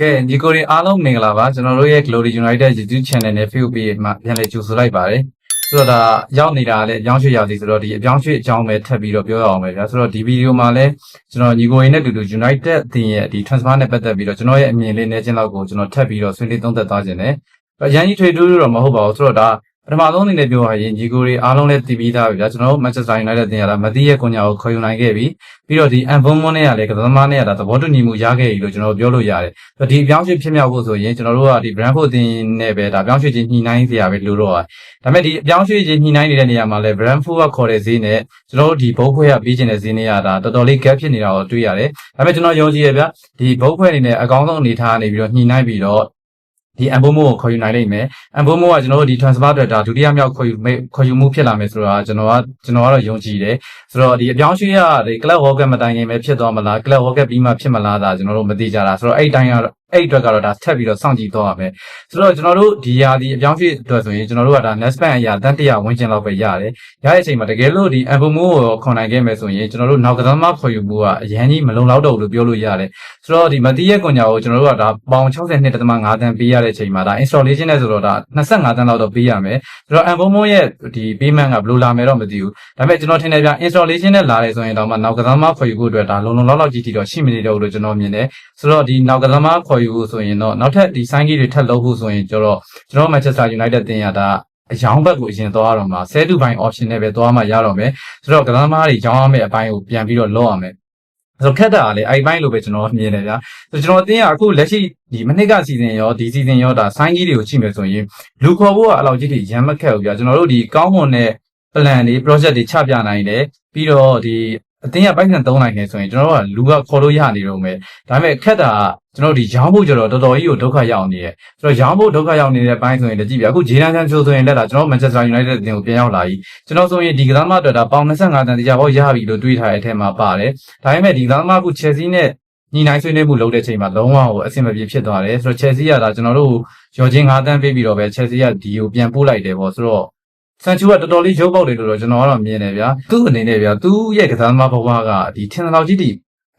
ကဲညီကိုတွေအားလုံးမင်္ဂလာပါကျွန်တော်တို့ရဲ့ Glory United YouTube Channel နဲ့ Facebook Page မှာပြန်လည်ကြိုဆိုလိုက်ပါတယ်ဆိုတော့ဒါရောက်နေတာလည်းအပြောင်းရွှေ့ရောက်စီဆိုတော့ဒီအပြောင်းရွှေ့အကြောင်းပဲထပ်ပြီးတော့ပြောရအောင်ပဲဗျာဆိုတော့ဒီဗီဒီယိုမှာလည်းကျွန်တော်ညီကိုတွေနဲ့အတူတူ United အသင်းရဲ့ဒီ transfer နဲ့ပတ်သက်ပြီးတော့ကျွန်တော်ရဲ့အမြင်လေးနဲ့ချင်းလောက်ကိုကျွန်တော်ထပ်ပြီးတော့ဆွေးနွေးသုံးသပ်သွားခြင်းနဲ့အရန်ကြီးထွေတူးတော့မဟုတ်ပါဘူးဆိုတော့ဒါ ပထမဆုံးအနေနဲ့ပြောရရင်ညီကိုတွေအားလုံးလည်းတည်ပြီးသားပြီဗျာကျွန်တော်တို့ Manchester United တင်ရတာမသိရဲ့ကွန်ညာကိုခေါ်ယူနိုင်ခဲ့ပြီပြီးတော့ဒီ Anfon နဲ့ကလည်းကစားသမားနဲ့ကဒါသဘောတူညီမှုရခဲ့ပြီလို့ကျွန်တော်ပြောလို့ရတယ်ဆိုတော့ဒီအပြောင်းရွှေ့ဖြစ်မြောက်ဖို့ဆိုရင်ကျွန်တော်တို့ကဒီ Brentford တင်နဲ့ပဲဒါအပြောင်းရွှေ့ခြင်းညှိနှိုင်းစရာပဲလို့တော့ဒါပေမဲ့ဒီအပြောင်းရွှေ့ခြင်းညှိနှိုင်းနေတဲ့နေရာမှာလည်း Brentford ကခေါ်တဲ့ဈေးနဲ့ကျွန်တော်တို့ဒီဘုတ်ခွဲကပြီးကျင်တဲ့ဈေးနဲ့ကဒါတော်တော်လေး gap ဖြစ်နေတာကိုတွေ့ရတယ်ဒါပေမဲ့ကျွန်တော်ယုံကြည်ရဗျာဒီဘုတ်ခွဲအနေနဲ့အကောင်းဆုံးအနေထားနေပြီးတော့ညှိနှိုင်းပြီးတော့ ဒီအမ်ဘိုမိုကိုခေါ်ယူနိုင်လိမ့်မယ်။အမ်ဘိုမိုကကျွန်တော်တို့ဒီ transfer အတွက်ဒါဒုတိယမြောက်ခေါ်ယူမဲ့ခေါ်ယူမှုဖြစ်လာမယ်ဆိုတာကျွန်တော်ကကျွန်တော်ကတော့ယုံကြည်တယ်။ဆိုတော့ဒီအပြောင်းရွှေ့ရဒီ club world cup မတိုင်ခင်ပဲဖြစ်သွားမလား club world cup ပြီးမှဖြစ်မလားဒါကျွန်တော်တို့မသိကြတာ။ဆိုတော့အဲ့ဒီတိုင်းကတော့ အဲ့ဒီအတွက်ကတော့ဒါထပ်ပြီးတော့စောင့်ကြည့်တော့ရမယ်။ဆိုတော့ကျွန်တော်တို့ဒီຢာဒီအပြောင်းရွှေ့အတွက်ဆိုရင်ကျွန်တော်တို့ကဒါ next span အရာတန်တရာဝန်းကျင်လောက်ပဲရတယ်။ရတဲ့အချိန်မှာတကယ်လို့ဒီအမ်ဘိုမိုကိုခေါ်နိုင်ခဲ့မယ်ဆိုရင်ကျွန်တော်တို့နောက်ကစားသမားခေါ်ယူမှုကအရန်ကြီးမလုံလောက်တော့ဘူးလို့ပြောလို့ရတယ်။ဆိုတော့ဒီမတီးရဲ့ကွန်ညာကိုကျွန်တော်တို့ကဒါပေါင်62.5တန်းပေးရတဲ့အချိန်မှာဒါ installation နဲ့ဆိုတော့ဒါ25တန်းလောက်တော့ပေးရမယ်ဆိုတော့ Ambomo ရဲ့ဒီ payment ကဘယ်လိုလာမယ်တော့မသိဘူးဒါပေမဲ့ကျွန်တော်ထင်တယ်ဗျ installation နဲ့လာတယ်ဆိုရင်တော့မှနောက်ကစားမခေါ်ယူဖို့အတွက်ဒါလုံလုံလောက်လောက်ကြီးတီတော့ရှိမနေတော့ဘူးလို့ကျွန်တော်မြင်တယ်ဆိုတော့ဒီနောက်ကစားမခေါ်ယူဖို့ဆိုရင်တော့နောက်ထပ်ဒီ sign key တွေထပ်လုပ်ဖို့ဆိုရင်ကျတော့ကျွန်တော် Manchester United တင်ရတာအယောင်ဘက်ကိုအရင်သွားရတော့မှာဆဲတူပိုင်း option နဲ့ပဲသွားမှရတော့မယ်ဆိုတော့ကစားသမားတွေကြောင်းရမယ့်အပိုင်းကိုပြန်ပြီးတော့လောရမယ်ဆိုခက်တာကလေအဲ့ဘိုင်းလိုပဲကျွန်တော်မြင်တယ်ဗျာဆိုကျွန်တော်တင်းကအခုလက်ရှိဒီမနစ်ကစီဇန်ရောဒီစီဇန်ရောဒါဆိုင်းကြီးတွေကိုကြည့်မယ်ဆိုရင်လူခေါ်ဖို့ကအလောက်ကြီးတွေရမ်းမခက်ဘူးဗျာကျွန်တော်တို့ဒီကောင်းမွန်တဲ့ plan တွေ project တွေချပြနိုင်တယ်ပြီးတော့ဒီအတင်းကပိုက်ဆံသုံးနိုင်တယ်ဆိုရင်ကျွန်တော်တို့ကလူကခေါ်လို့ရနေတော့မယ်ဒါပေမဲ့ခက်တာက ကျွန်တော်တို့ဒီရောင်းဖို့ကြတော့တော်တော်ကြီးကိုဒုက္ခရောက်နေတယ်ဆိုတော့ရောင်းဖို့ဒုက္ခရောက်နေတဲ့ဘိုင်းဆိုရင်လည်းကြည့်ဗျာအခုဂျေနန်ချန်ချိုဆိုရင်လက်တာကျွန်တော် Manchester United အသင်းကိုပြန်ရောက်လာပြီကျွန်တော်ဆိုရင်ဒီကစားမအတွက်ဒါပေါင်25တန်တရားပေါ့ရပြီလို့တွေးထားတဲ့အထက်မှာပါတယ်ဒါပေမဲ့ဒီကစားမအခု Chelsea နဲ့ညီနိုင်ဆွေးနွေးမှုလုပ်တဲ့ချိန်မှာလုံးဝဟိုအဆင်မပြေဖြစ်သွားတယ်ဆိုတော့ Chelsea ကဒါကျွန်တော်တို့ရော်ချင်း5တန်းပေးပြီးတော့ပဲ Chelsea ကဒီကိုပြန်ပို့လိုက်တယ်ပေါ့ဆိုတော့ဆန်ချူကတော်တော်လေးရုပ်ပေါက်တယ်လို့တော့ကျွန်တော်ကတော့မြင်တယ်ဗျာသူ့အနေနဲ့ဗျာသူ့ရဲ့ကစားသမားဘဝကဒီထင်တယ်လောက်ကြီးဒီ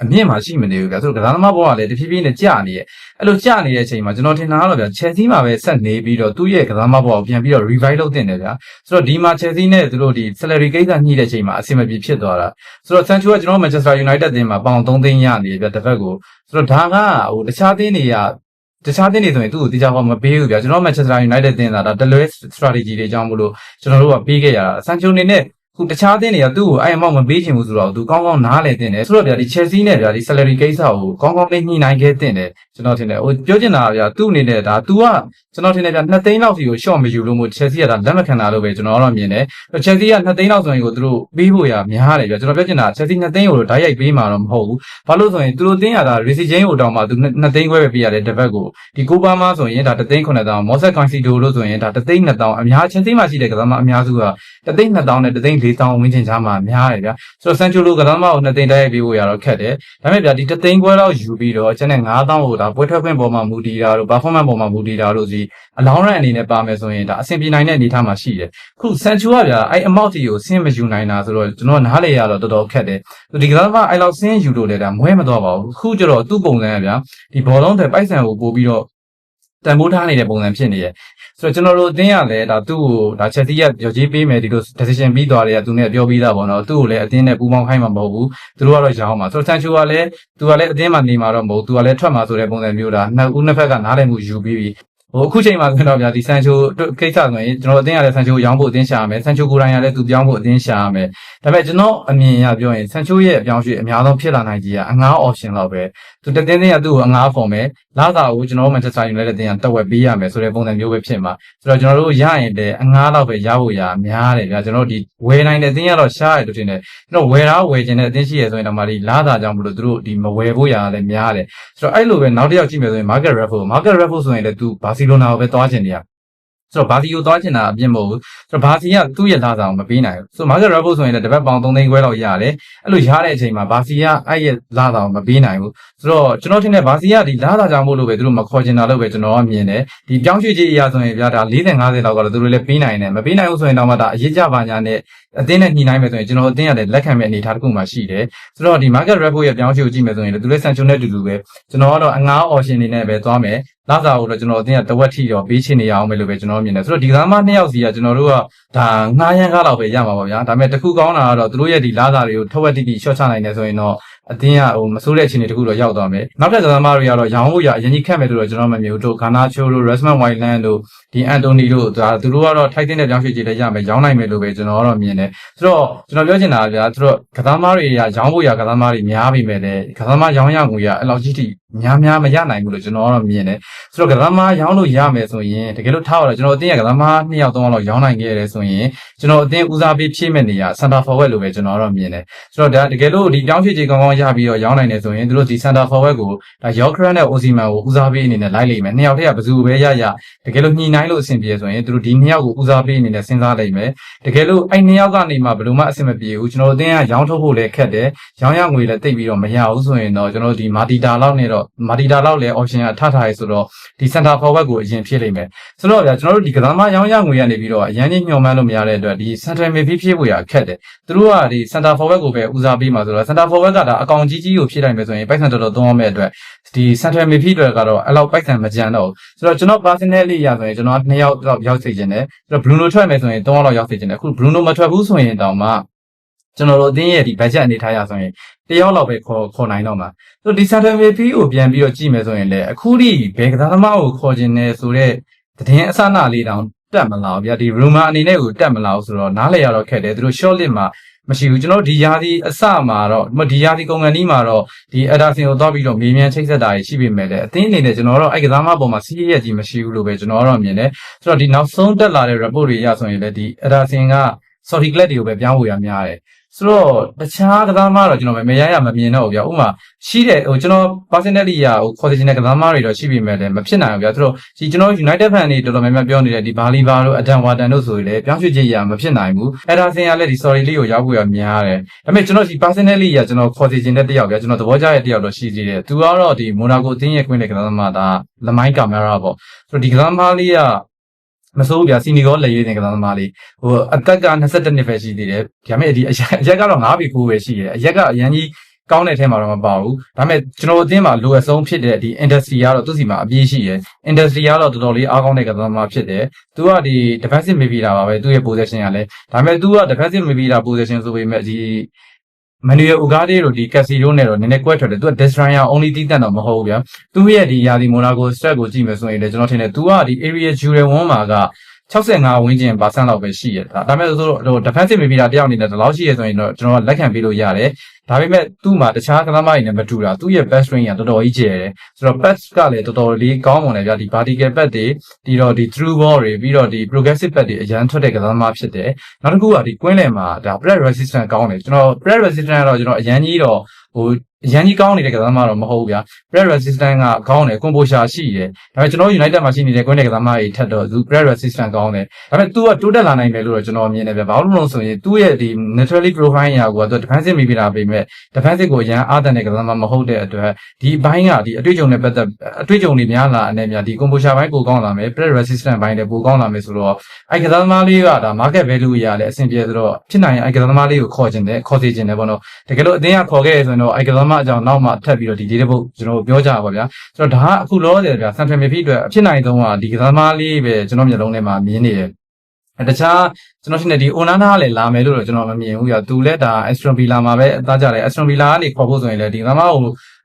အမြင့်မှာရှိမနေဘူးဗျာဆိုတော့ကစားသမားဘဝကလည်းတဖြည်းဖြည်းနဲ့ကြာနေရဲ့အဲ့လိုကြာနေတဲ့အချိန်မှာကျွန်တော်ထင်တာကတော့ဗျာ Chelsea မှာပဲဆက်နေပြီးတော့သူ့ရဲ့ကစားသမားဘဝကိုပြန်ပြီးတော့ revive လုပ်တင်တယ်ဗျာဆိုတော့ဒီမှာ Chelsea နဲ့သူတို့ဒီ salary ကိစ္စညှိတဲ့အချိန်မှာအဆင်မပြေဖြစ်သွားတာဆိုတော့ဆန်ချူကကျွန်တော် Manchester United တင်မှာပေါင်3သိန်းရနေဗျာတစ်ဖက်ကိုဆိုတော့ဒါကဟိုတခြားသင်းတွေကတခြားတင်းတွေဆိုရင်သူ့ကိုတရားဟောမပေးဘူးဗျာကျွန်တော် Manchester United တင်တာဒါ Deloitte strategy တွေကြောင့်မလို့ကျွန်တော်တို့ကပေးခဲ့ရတာဆန်ချိုနေနဲ့ ခုတခြားတင်းတွေကသူ့ကိုအဲ့အမောက်မပေးချင်ဘူးဆိုတော့သူကောင်းကောင်းနားလဲတင်တယ်ဆိုတော့ဗျာဒီ Chelsea နဲ့ဗျာဒီ salary ကိစ္စကိုကောင်းကောင်းလေးညှိနှိုင်းခဲ့တင်တယ်ကျွန်တော်ထင်တယ်ဟိုပြောချင်တာဗျာသူ့အနေနဲ့ဒါ तू ကကျွန်တော်ထင်တယ်ဗျာ2သိန်းလောက်စီကို short မယူလို့မို့ Chelsea ကဒါလက်မခံတာလို့ပဲကျွန်တော်ကတော့မြင်တယ် Chelsea က2သိန်းလောက်ဆိုရင်ကိုသူတို့ပေးဖို့ရများတယ်ဗျာကျွန်တော်ပြောချင်တာ Chelsea 2သိန်းကိုတော့ဓာတ်ရိုက်ပေးမှာတော့မဟုတ်ဘူးဘာလို့ဆိုရင်သူတို့တင်းရတာ Rishi James ကိုတောင်းမှသူ2သိန်းခွဲပဲပေးရတယ်တစ်ပတ်ကိုဒီကိုပါမာဆိုရင်ဒါ3သိန်း9000 Moses Consido လို့ဆိုရင်ဒါ3သိန်း2000အများ Chelsea မှာရှိတဲ့ကစားမအများစုက3သိန်း2000နဲ့3သိန်း4000ဝန်းကျင်ကြားမှာများတယ်ဗျာဆိုတော့ Sancho လိုကစားမကို2သိန်းတိုက်ရိုက်ပေးဖို့ရတော့ခက်တယ်ဒါပေမဲ့ဗျာဒီ3သိန်းခွဲလောက်ယူပြီးတော့ကျန်တဲ့9000ကိုဒါပွဲထွက်ခွင့်ပေါ်မှာမူတည်တာတို့ performance ပေါ်မှာမူတည်တာတို့စီအလောင်းရန်အနေနဲ့ပါမယ်ဆိုရင်ဒါအဆင်ပြေနိုင်တဲ့အနေအထားမှာရှိတယ်ခု Sancho ကဗျာအဲ့ amount ကြီးကိုဆင်းမယူနိုင်တာဆိုတော့ကျွန်တော်နားလေရတော့တော်တော်ခက်တယ်ဒီကစားမအဲ့လောက်ဆင်းယူလို့လည်းဒါမွဲမတော့ပါဘူးခုကျတော့သူ့ပုံစံကဗျာဒီဘောလုံးတွေပိုက်ဆံကိုပို့ပြီးတော့ တန်ဖိုးထားနေတဲ့ပုံစံဖြစ်နေရဲ့ဆိုတော့ကျွန်တော်တို့အတင်းရလဲဒါသူ့ကိုဒါချက်စီကရော်ကြီးပေးမယ်ဒီလို decision ပြီးသွားတယ်ကသူနဲ့ပြောပြီးသားပေါ့နော်သူ့ကိုလည်းအတင်းနဲ့ပူပေါင်းခိုင်းမှာမဟုတ်ဘူးသူတို့ကတော့ရောင်းမှာဆိုတော့ဆန်ချူကလည်းသူကလည်းအတင်းမှာနေမှာတော့မဟုတ်သူကလည်းထွက်မှာဆိုတဲ့ပုံစံမျိုးဒါနှစ်ဦးနှစ်ဖက်ကနားလည်မှုယူပြီးပြီ ဟိုအခုချိန်မှာဆိုတော့ဗျာဒီဆန်ချိုကိစ္စဆိုရင်ကျွန်တော်အတင်းရတဲ့ဆန်ချိုရောင်းဖို့အတင်းရှာရမယ်ဆန်ချိုကိုယ်တိုင်ရလည်းသူပြောင်းဖို့အတင်းရှာရမယ်ဒါပေမဲ့ကျွန်တော်အမြင်အရပြောရင်ဆန်ချိုရဲ့အပြောင်းရွှေ့အများဆုံးဖြစ်လာနိုင်ကြီးကအငား option လောက်ပဲသူတတင်းတင်းကသူ့ကိုအငားခေါ်မယ်လာစာကိုကျွန်တော်တို့ Manchester United တင်ရတက်ဝက်ပေးရမယ်ဆိုတဲ့ပုံစံမျိုးပဲဖြစ်မှာဆိုတော့ကျွန်တော်တို့ရရင်လည်းအငားလောက်ပဲရဖို့ရများတယ်ဗျာကျွန်တော်တို့ဒီဝယ်နိုင်တဲ့အတင်းရတော့ရှားရလို့ထင်တယ်ကျွန်တော်ဝယ်တာဝယ်ခြင်းတဲ့အတင်းရှိရဆိုရင်တော့မှဒီလာစာကြောင့်မလို့သူတို့ဒီမဝယ်ဖို့ရလည်းများတယ်ဆိုတော့အဲ့လိုပဲနောက်တစ်ယောက်ကြည့်မယ်ဆိုရင် Market Raffle Market Raffle ဆိုရင်လည်းသူဘာစီလိုနာကိုပဲသွားချင်နေရဆိုတော့ဘာစီကိုသွားချင်တာအပြစ်မဟုတ်ဘူးဆိုတော့ဘာစီကသူ့ရဲ့လာစာကိုမပေးနိုင်ဘူးဆိုတော့ market report ဆိုရင်လည်းတစ်ပတ်ပေါင်3သိန်းခွဲလောက်ရတယ်အဲ့လိုရတဲ့အချိန်မှာဘာစီကအဲ့ရဲ့လာစာကိုမပေးနိုင်ဘူးဆိုတော့ကျွန်တော်ထင်တယ်ဘာစီကဒီလာစာကြောင့်မို့လို့ပဲသူတို့မခေါ်ချင်တာလို့ပဲကျွန်တော်ကမြင်တယ်ဒီပြောင်းရွှေ့ကြီးအရာဆိုရင်ဗျာဒါ40 50လောက်ကတော့သူတို့လည်းပေးနိုင်တယ်မပေးနိုင်ဘူးဆိုရင်တော့မှဒါအရေးကြပါညာနဲ့အတင်းနဲ့ညှိနှိုင်းမယ်ဆိုရင်ကျွန်တော်အတင်းရတယ်လက်ခံမဲ့အနေအထားတစ်ခုမှရှိတယ်ဆိုတော့ဒီ market report ရဲ့ပြောင်းရွှေ့ကိုကြည့်မယ်ဆိုရင်လည်းသူလည်း sanction နဲ့တူတူပဲကျွန်တော်ကတော့အငား option နေနဲ့ပဲသွားမယ် လာစာကိုတော့ကျွန်တော်အတင်းကတဝက်ထိတော့ပေးချင်နေရအောင်ပဲလို့ပဲကျွန်တော်မြင်တယ်ဆိုတော့ဒီကစားမနှစ်ယောက်စီကကျွန်တော်တို့ကဒါငားရမ်းကားလောက်ပဲရမှာပါဗျာဒါပေမဲ့တစ်ခုကောင်းတာကတော့သူတို့ရဲ့ဒီလာစာတွေကိုထဝက်တိတိ short ချနိုင်တယ်ဆိုရင်တော့အတင်းကဟိုမဆိုးတဲ့အခြေအနေတစ်ခုတော့ရောက်သွားမယ်နောက်ထပ်ကစားမတွေကတော့ရောင်းဖို့ရအရင်ကြီးခက်မယ်လို့တော့ကျွန်တော်မမြင်ဘူးတို့ဂါနာချိုတို့ Resman Wildland တို့ဒီအန်တိုနီတို့ဒါသူတို့ကတော့ထိုက်တဲ့ပြောင်းရွှေ့ကြည့်လည်းရမယ်ရောင်းနိုင်မယ်လို့ပဲကျွန်တော်ကတော့မြင်တယ်ဆိုတော့ကျွန်တော်ပြောချင်တာကဗျာသူတို့ကစားမတွေကရောင်းဖို့ရကစားမတွေများပြီမဲ့လေကစားမရောင်းရငွေရအဲ့လောက်ကြီးထိ များများမရနိုင်ဘူးလို့ကျွန်တော်ကတော့မြင်တယ်ဆိုတော့ကစားမရောင်းလို့ရမယ်ဆိုရင်တကယ်လို့ထားရတော့ကျွန်တော်အတင်းကကစားမ2ယောက်3ယောက်လောက်ရောင်းနိုင်ခဲ့ရတယ်ဆိုရင်ကျွန်တော်အတင်းဦးစားပေးဖြည့်မဲ့နေရ center forward လို့ပဲကျွန်တော်ကတော့မြင်တယ်ဆိုတော့ဒါတကယ်လို့ဒီပြောင်းရွှေ့ကြည့်ကောင်းကောင်းရပြီးတော့ရောင်းနိုင်တယ်ဆိုရင်သူတို့ဒီ center forward ကိုဒါ Yorkran နဲ့ Osimhen ကိုဦးစားပေးအနေနဲ့လိုက်လိမ့်မယ်နှစ်ယောက်တည်းကဘယ်သူပဲရရတကယ်လို့ညှိနှိုင်းလို့အဆင်ပြေဆိုရင်သူတို့ဒီနှစ်ယောက်ကိုဦးစားပေးအနေနဲ့စဉ်းစားလိမ့်မယ်တကယ်လို့အဲ့နှစ်ယောက်ကနေမှဘယ်လိုမှအဆင်မပြေဘူးကျွန်တော်အတင်းကရောင်းထုတ်ဖို့လည်းခက်တယ်ရောင်းရငွေလည်းတိတ်ပြီးတော့မရဘူးဆိုရင်တော့ကျွန်တော်ဒီမာတီတာလောက်နဲ့တော့မာတီတာလောက်လည်း option ကထထားရဲဆိုတော့ဒီ center forward ကိုအရင်ဖြစ်လိမ့်မယ်ဆိုတော့ဗျာကျွန်တော်တို့ဒီကစားမရောင်းရငွေကနေပြီးတော့အရင်ကြီးညှော်မှန်းလို့မရတဲ့အတွက်ဒီ center midfield ဖြစ်ဖို့ရအခက်တယ်သူတို့ကဒီ center forward ကိုပဲဦးစားပေးမှာဆိုတော့ center forward ကဒါအကောင်ကြီးကြီးကိုဖြစ်နိုင်မယ်ဆိုရင်ပိုက်ဆံတော်တော်သုံးရမယ့်အတွက်ဒီ central midfield တွေကတော့အဲ့လောက်ပိုက်ဆံမကြမ်းတော့ဘူးဆိုတော့ကျွန်တော် personally ရဆိုရင်ကျွန်တော်2ယောက်တော့ရောက်စေချင်တယ်ဆိုတော့ Bruno ထွက်မယ်ဆိုရင်3ယောက်လောက်ရောက်စေချင်တယ်အခု Bruno မထွက်ဘူးဆိုရင်တောင်မှ ကျွန်တော်တို့အသင်းရဲ့ဒီ budget အနေထားရဆိုရင်တယောက်လောက်ပဲခေါ်ခေါ်နိုင်တော့မှာဆိုတော့ဒီ central midfield ကိုပြန်ပြီးတော့ကြည့်မယ်ဆိုရင်လည်းအခုထိဘယ်ကစားသမားကိုခေါ်ခြင်းလဲဆိုတော့သတင်းအစနာလေးတောင်တက်မလာဘူးဗျာဒီ rumor အနေနဲ့ကိုတက်မလာဘူးဆိုတော့နားလည်ရတော့ခက်တယ်သူတို့ short list မှာမရှိဘူးကျွန်တော်ဒီယာဒီအစမှာတော့ဒီယာဒီကုန်ကန်ဒီမှာတော့ဒီအဒါစင်ကိုတော့ပြီးတော့မေးမြန်းချိတ်ဆက်တာရှိပေမဲ့လည်းအသင်းအနေနဲ့ကျွန်တော်တော့အဲ့ကစားမပေါ်မှာစီးရဲကြီးမရှိဘူးလို့ပဲကျွန်တော်တော့မြင်တယ်ဆိုတော့ဒီနောက်ဆုံးတက်လာတဲ့ report တွေရဆိုရင်လည်းဒီအဒါစင်က sorry clad တွေကိုပဲပြောင်းဝေရများတယ် ဆိုတော့တခြားကစားသမားတော့ကျွန်တော်မရရမမြင်တော့ဘူးဗျာဥပမာရှိတဲ့ဟိုကျွန်တော် personally ရဟိုခေါ်စီတဲ့ကစားသမားတွေတော့ရှိပြီမဲ့လည်းမဖြစ်နိုင်ဘူးဗျာသူတို့ဒီကျွန်တော် United fan တွေတော်တော်များများပြောနေတဲ့ဒီဘာလီဘာတို့အဒန်ဝါတန်တို့ဆိုရင်လည်းပြောင်းရွှေ့ခြင်းရမဖြစ်နိုင်ဘူးအဲ့ဒါစင်ရလည်းဒီ sorry လေးကိုရောက်ဖို့ရများတယ်ဒါပေမဲ့ကျွန်တော်ဒီ personally ရကျွန်တော်ခေါ်စီခြင်းတဲ့တယောက်ဗျာကျွန်တော်သဘောကျတဲ့တယောက်တော့ရှိသေးတယ်သူကတော့ဒီ Monaco အသင်းရဲ့ကွင်းတဲ့ကစားသမားဒါလမိုင်းကင်မရာပေါ့ဆိုတော့ဒီကစားသမားလေးက မစိုးဗျာစီနီကောလက်ရွေးတဲ့ကစားသမားလေးဟိုအသက်က22နှစ်ပဲရှိသေးတယ်ဒါပေမဲ့ဒီအရက်အရက်ကတော့9ပြီ9ပဲရှိတယ်အရက်ကအရန်ကြီးကောင်းတဲ့ထဲမှာတော့မပါဘူးဒါပေမဲ့ကျွန်တော်အသင်းမှာလိုအပ်ဆုံးဖြစ်တဲ့ဒီ industry ကတော့သူ့စီမှာအပြည့်ရှိတယ် industry ကတော့တော်တော်လေးအားကောင်းတဲ့ကစားသမားဖြစ်တယ်သူကဒီ defensive midfielder ပါပဲသူ့ရဲ့ position ကလည်းဒါပေမဲ့သူက defensive midfielder position ဆိုပေမဲ့ဒီ မန်နူယယ်ဥကားဒေးတို့ဒီကက်စီရိုနဲ့တော့နည်းနည်းကွက်ထွက်တယ်သူက destroyer only တီးတတ်တော့မဟုတ်ဘူးဗျာသူရဲ့ဒီယာဒီမိုနာကို strat ကိုကြည့်မယ်ဆိုရင်လည်းကျွန်တော်ထင်တယ်သူကဒီ area jewel 1မှာက65ဝန်းကျင်ပါဆန့်လောက်ပဲရှိရတာဒါပေမဲ့ဆိုတော့ဟို defensive midfielder တယောက်အနေနဲ့ဒီလောက်ရှိရဆိုရင်တော့ကျွန်တော်ကလက်ခံပေးလို့ရတယ် ဒါပေမဲ့သူ့မှာတခြားကစားမတွေနဲ့မတူတာသူ့ရဲ့ best range ကတော်တော်ကြီးကျယ်တယ်ဆိုတော့ pass ကလည်းတော်တော်လေးကောင်းပုံတယ်ဗျာဒီ vertical pass တွေပြီးတော့ဒီ through ball တွေပြီးတော့ဒီ progressive pass တွေအရန်ထွက်တဲ့ကစားသမားဖြစ်တယ်နောက်တစ်ခုကဒီကွင်းလယ်မှာဒါ press resistance ကောင်းတယ်ကျွန်တော် press resistance ကတော့ကျွန်တော်အရန်ကြီးတော့ဟိုအရန်ကြီးကောင်းနေတဲ့ကစားသမားတော့မဟုတ်ဘူးဗျာ press resistance ကကောင်းတယ် composure ရှိတယ်ဒါပေမဲ့ကျွန်တော် United မှာရှိနေတဲ့ကွင်းလယ်ကစားသမားတွေထက်တော့သူ press resistance ကောင်းတယ်ဒါပေမဲ့ तू ကတိုးတက်လာနိုင်မယ်လို့တော့ကျွန်တော်မြင်တယ်ဗျာဘာလို့လဲဆိုရင်သူ့ရဲ့ဒီ naturally profile ရာကိုကသူ defensive midfielder ပေမဲ့ defensive ကိုအရန်အားတန်တဲ့ကစားသမားမဟုတ်တဲ့အတွက်ဒီဘိုင်းကဒီအတွေ့အကြုံနဲ့ပတ်သက်အတွေ့အကြုံတွေများလာအနေများဒီ composure ဘိုင်းပိုကောင်းလာမယ် press resistance ဘိုင်းလည်းပိုကောင်းလာမယ်ဆိုတော့အဲ့ကစားသမားလေးကဒါ market value အရာလည်းအဆင်ပြေဆိုတော့ဖြစ်နိုင်ရင်အဲ့ကစားသမားလေးကိုခေါ်ခြင်းတယ်ခေါ်စီခြင်းတယ်ပေါ့နော်တကယ်လို့အသင်းကခေါ်ခဲ့ရဆိုရင်တော့အဲ့ကစားသမားအကြောင်းနောက်မှထပ်ပြီးတော့ဒီ data book ကျွန်တော်ပြောကြပါဗျာဆိုတော့ဒါကအခုလောဆယ်ဗျာ central midfield အတွက်အဖြစ်နိုင်ဆုံးကဒီကစားသမားလေးပဲကျွန်တော်မျက်လုံးထဲမှာမြင်နေတယ် တခြားကျွန်တော်ထင်တယ်ဒီ Onana ကလည်းလာမယ်လို့တော့ကျွန်တော်မမြင်ဘူးပြသူလည်းဒါ Aston Villa မှာပဲအသားကြတယ် Aston Villa ကနေခေါ်ဖို့ဆိုရင်လည်းဒီသမားကို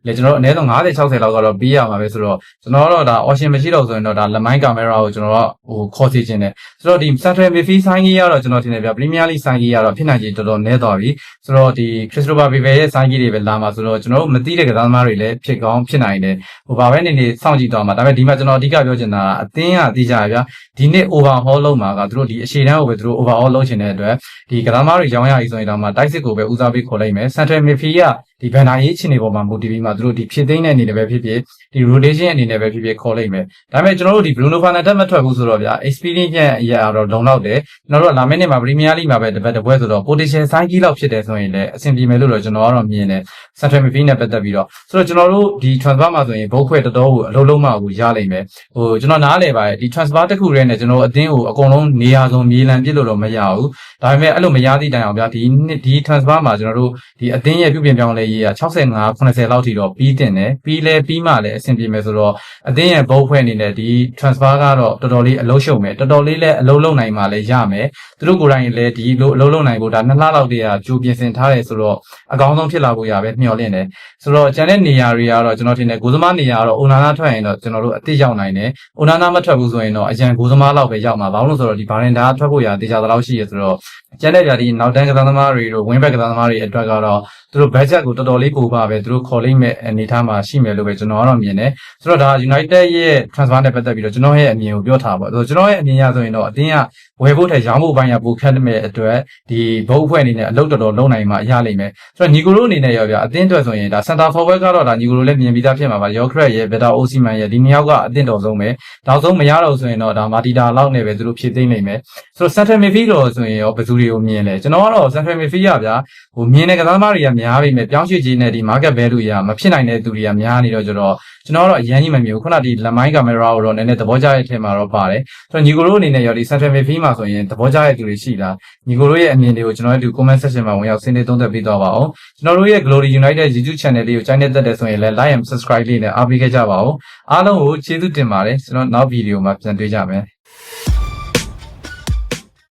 လေကျွန်တော်အနည်းဆုံး50 60လောက်ကတော့ပေးရမှာပဲဆိုတော့ကျွန်တော်တော့ဒါ option မရှိတော့ဆိုရင်တော့ဒါ line camera ကိုကျွန်တော်ကဟိုခေါ်စီခြင်းတယ်ဆိုတော့ဒီ central midfield ဆိုင်ကြီးကတော့ကျွန်တော်ထင်တယ်ဗျ Premier League ဆိုင်ကြီးကတော့ဖြစ်နိုင်ခြေတော်တော်နည်းသွားပြီဆိုတော့ဒီ Christopher Bale ရဲ့ဆိုင်ကြီးတွေပဲလာမှာဆိုတော့ကျွန်တော်တို့မသိတဲ့ကစားသမားတွေလည်းဖြစ်ကောင်းဖြစ်နိုင်တယ်ဟိုဘာပဲနေနေစောင့်ကြည့်သွားမှာဒါပေမဲ့ဒီမှာကျွန်တော်အဓိကပြောချင်တာအသင်းကသိကြရဗျဒီနေ့ overhaul လုပ်မှာကသူတို့ဒီအရှိတန်းကိုပဲသူတို့ overhaul လုပ်ချင်တဲ့အတွက်ဒီကစားသမားတွေရောင်းရည်ဆိုရင်တော့မှတိုက်စစ်ကိုပဲဦးစားပေးခေါ်လိုက်မယ် central midfield ကဒီဘန်နာရေးအခြေအနေပေါ်မှာ motivate မှာသူတို့ဒီဖြစ်သိမ်းတဲ့အနေနဲ့ပဲဖြစ်ဖြစ်ဒီ rotation အနေနဲ့ပဲဖြစ်ဖြစ်ခေါ်လိုက်မယ်ဒါပေမဲ့ကျွန်တော်တို့ဒီ Bruno Fernandes မထွက်ဘူးဆိုတော့ဗျာ experience ရဲ့အရာတော့လုံလောက်တယ်ကျွန်တော်တို့ကလာမယ့်နေ့မှာ Premier League မှာပဲတစ်ပတ်တစ်ပွဲဆိုတော့ potential စိုင်းကြီးလောက်ဖြစ်တယ်ဆိုရင်လည်းအဆင်ပြေမယ်လို့တော့ကျွန်တော်ကတော့မြင်တယ် central midfield နဲ့ပတ်သက်ပြီးတော့ဆိုတော့ကျွန်တော်တို့ဒီ transfer မှာဆိုရင်ဘုတ်ခွဲတော်တော်ကိုအလုံးလုံးမှကိုရလိမ့်မယ်ဟိုကျွန်တော်နားလဲပါတယ်ဒီ transfer တစ်ခုတည်းနဲ့ကျွန်တော်အသင်းကိုအကုန်လုံးနေရာစုံမြေလံပြစ်လို့တော့မရဘူးဒါပေမဲ့အဲ့လိုမရသည့်တိုင်အောင်ဗျာဒီနှစ်ဒီ transfer မှာကျွန်တော်တို့ဒီအသင်းရဲ့ပြုပြင်ပြောင်းလဲရေးက65 80လောက်ထိတော့ပြီးတင်တယ်ပြီးလဲပြီးမှလည်းအဆင်ပြေမယ်ဆိုတော့အသင်းရဲ့ဘုတ်ခွဲအနေနဲ့ဒီ transfer ကတော့တော်တော်လေးအလုံးရှုံမယ်တော်တော်လေးလည်းအလုံးလုံးနိုင်မှလည်းရမယ်သူတို့ကိုယ်တိုင်လည်းဒီလိုအလုံးလုံးနိုင်ဖို့ဒါနှစ်လလောက်တည်းကကြိုပြင်ဆင်ထားတယ်ဆိုတော့အကောင်းဆုံးဖြစ်လာဖို့ရပဲမျှော်လင့်တယ်ဆိုတော့ကျန်တဲ့နေရာတွေကတော့ကျွန်တော်ထင်တယ်ဂိုးသမားနေရာကတော့အိုနာနာထွက်ရင်တော့ကျွန်တော်တို့အတိရောက်နိုင်တယ်။အိုနာနာမထွက်ဘူးဆိုရင်တော့အရန်ဂိုးသမားလောက်ပဲရောက်မှာ။ဘာလို့လဲဆိုတော့ဒီဘာရင်ဒါထွက်ဖို့ရတေချာသလောက်ရှိရဆိုတော့ကျန်တဲ့ပြာဒီနောက်တန်းကစားသမားတွေတို့ဝင်းဘက်ကစားသမားတွေအတွက်ကတော့သူတို့ budget ကိုတော်တော်လေးပိုပါပဲသူတို့ခေါ်လိမ့်မဲ့အနေအထားမှာရှိမယ်လို့ပဲကျွန်တော်ကတော့မြင်တယ်။ဆိုတော့ဒါ United ရဲ့ transfer နဲ့ပတ်သက်ပြီးတော့ကျွန်တော်ရဲ့အမြင်ကိုပြောထားပါဆိုတော့ကျွန်တော်ရဲ့အမြင်ရဆိုရင်တော့အတင်းကဝယ်ဖို့ထက်ရောင်းဖို့ပိုင်းကပိုခက်တဲ့အတွက်ဒီဘုတ်အဖွဲ့အနေနဲ့အလုပ်တော်တော်လုပ်နိုင်မှရလိမ့်မယ်။ဆိုတော့ညီကိုလိုအနေနဲ့ရောဗျာအတင်းအတွက်ဆိုရင်ဒါ center forward ကတော့ဒါညီကိုလိုလည်းမြင်ပြီးသားဖြစ်မှာပါ။ Yokret ရဲ့ Beta Osimhen ရဲ့ဒီနှစ်ယောက်ကအတင်းတော်ဆုံးပဲ။နောက်ဆုံးမရတော့ဆိုရင်တော့ဒါမာတီတာလောက်နဲ့ပဲသူတို့ဖြည့်သိမ့်နိုင်မယ်။ဆိုတော့ center midfield တော့ဆိုရင်ရောဘယ်သူတွေကိုမြင်လဲ။ကျွန်တော်ကတော့ center midfield ရဗျာဟိုမြင်တဲ့ကစားသမားတွေကများပြီမဲ့ပြောင်းရွှေ့ခြင်းနဲ့ဒီ market value ရမဖြစ်နိုင်တဲ့သူတွေကများနေတော့ကျတော့ကျွန်တော်ကတော့အရင်ကြီးမမြင်ဘူးခုနဒီလက်မိုင်းကင်မရာကိုတော့နည်းနည်းသဘောကျတဲ့အထက်မှာတော့ပါတယ်ဆိုတော့ညီကိုတို့အနေနဲ့ရောဒီ central midfield မှာဆိုရင်သဘောကျတဲ့သူတွေရှိလားညီကိုတို့ရဲ့အမြင်တွေကိုကျွန်တော်တို့ comment section မှာဝင်ရောက်ဆင်းနေသုံးသပ်ပေးသွားပါအောင်ကျွန်တော်တို့ရဲ့ Glory United YouTube channel လေးကို channel တက်တယ်ဆိုရင်လည်း like and subscribe လေးနဲ့အားပေးခဲ့ကြပါဦးအားလုံးကိုကျေးဇူးတင်ပါတယ်ကျွန်တော်နောက်ဗီဒီယိုမှာပြန်တွေ့ကြမယ်